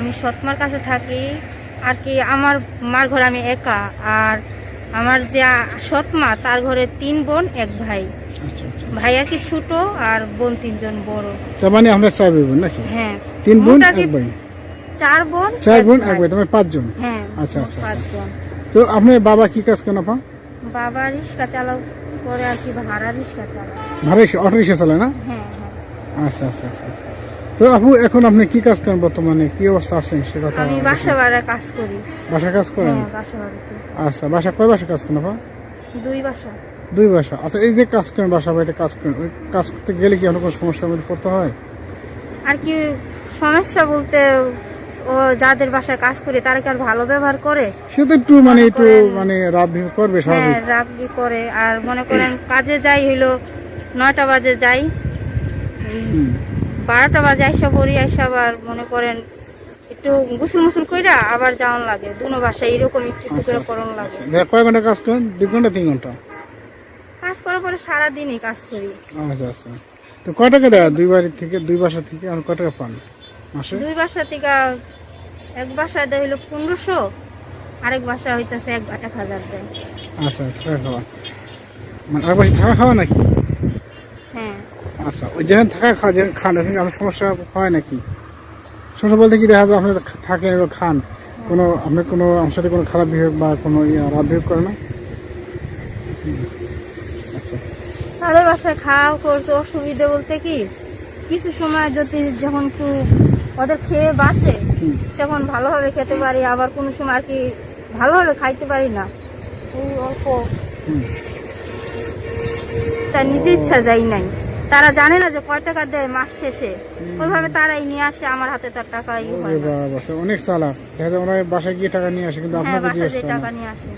আমি সৎমার কাছে থাকি আর কি আমার মার ঘরে আমি একা আর আমার যে সৎমা তার ঘরে তিন বোন এক ভাই। আচ্ছা আচ্ছা। ভাই আর কি ছোট আর বোন তিনজন বড়। তার মানে আমরা চার বোন নাকি? হ্যাঁ। তিন বোন এক ভাই। চার বোন চার বোন এক ভাই। তোমার পাঁচজন? হ্যাঁ আচ্ছা, আচ্ছা, পাঁচজন। তো আপনার বাবা কি কাজ করেন আপা? বাবা রিক্সা চালাও করে আর কি ভাড়া রিক্সা চালাও ভাড়া অটো রিক্সা চালায় না? হ্যাঁ হ্যাঁ। আচ্ছা আচ্ছা আচ্ছা আচ্ছা। তো আপু এখন আপনি কি কাজ করেন বর্তমানে? কি অবস্থা আছেন? সে কথা আমি বাসা ভাড়া কাজ করি। বাসা কাজ করেন? হ্যাঁ বাসা আচ্ছা বাসা কয় বাসা কাজ করেন আপা? দুই বাসা। দুই বাসা। আচ্ছা এই যে কাজ করেন বাসা বাড়িতে কাজ করেন ওই কাজ করতে গেলে কি কোনো সমস্যার মধ্যে পড়তে হয়? আর কি সমস্যা বলতে ও যাদের বাসায় কাজ করে তারা কি আর ভালো ব্যবহার করে? সে তো একটু মানে একটু মানে রাত করবে হ্যাঁ স্বাভাবিক। রাগি করে। আর মনে করেন কাজে যাই হইল নয়টা বাজে যাই। বারোটা বাজে আইসা পড়ি আইসা আবার মনে করেন একটু গুসুল মুসুল কইরা আবার যাওয়ান লাগে। দুনো বাসায় এরকম একটু একটু করে করন লাগে। দেখ কয় ঘণ্টা কাজ করেন? দুই ঘণ্টা তিন ঘণ্টা? কাজ করার পরে সারাদিনই কাজ করি। আচ্ছা আচ্ছা। তো কয় টাকা দেয়? দুই বাড়ি থেকে দুই বাসা থেকে আর কয় টাকা পান মাসে? দুই বাসা থেকে এক বাসায় দেয় হইল পনেরোশো আরেক বাসা হইতেছে এক এক হাজার দেয়। আচ্ছা থাকা খাওয়া। মানে আর বাসা থাকা খাওয়া নাকি? আচ্ছা ওই যেখানে থাকা খাওয়া যেখানে খান ওখানে আপনার সমস্যা হয় নাকি? সমস্যা বলতে কি দেখা যায় আপনি থাকেন এবং খান। কোনো আপনার কোনো আমার সাথে কোনো খারাপ বিহেভ বা কোনো ইয়ে রাত বিহেভ করে না? আচ্ছা। তাদের বাসায় খাওয়া করতে অসুবিধে বলতে কি কিছু সময় যদি যখন একটু ওদের খেয়ে বাঁচে তখন ভালোভাবে খেতে পারি আবার কোনো সময় আর কি ভালোভাবে খাইতে পারি না। অল্প হুম। তার নিজে ইচ্ছা যাই নাই। তারা জানে না যে কয় টাকা দেয় মাস শেষে। ওইভাবে তারাই নিয়ে আসে আমার হাতে তার টাকা অনেক চালাক। দেখা যায় ওরা বাসায় গিয়ে টাকা নিয়ে আসে কিন্তু হ্যাঁ টাকা নিয়ে আসে।